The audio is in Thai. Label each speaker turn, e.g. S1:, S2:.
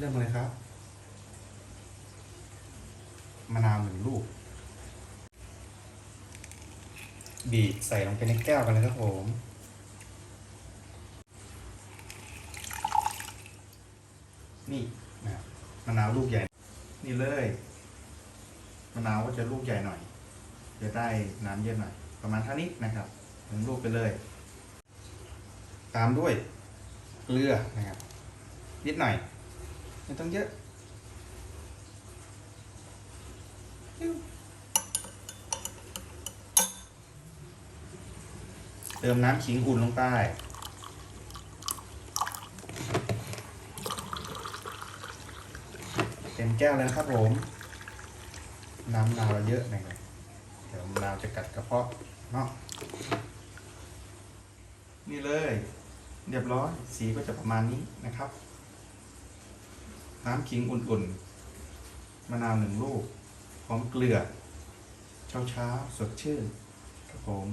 S1: เริ่มเลยครับมะนาวหนึ่งลูก บีบใส่ลงไปในแก้วกันเลยครับผมนี่นะครับมะนาวลูกใหญ่ นี่เลยมะนาวก็จะลูกใหญ่หน่อย จะได้น้ำเยอะหน่อย ประมาณเท่านี้นะครับหนึ่งลูกไปเลย ตามด้วยเกลือนะครับ นิดหน่อย ไม่ต้องเยอะเติมน้ำขิงอุ่นลงไป เต็มแก้วเลยนะครับผม น้ำมะนาวเราเยอะหน่อยเดี๋ยวมะนาวจะกัดกระเพาะเนาะนี่เลย เรียบร้อย สีก็จะประมาณนี้นะครับ น้ำขิงอุ่นๆ มะนาวหนึ่งลูก พร้อมเกลือ เช้าๆ สดชื่นครับผม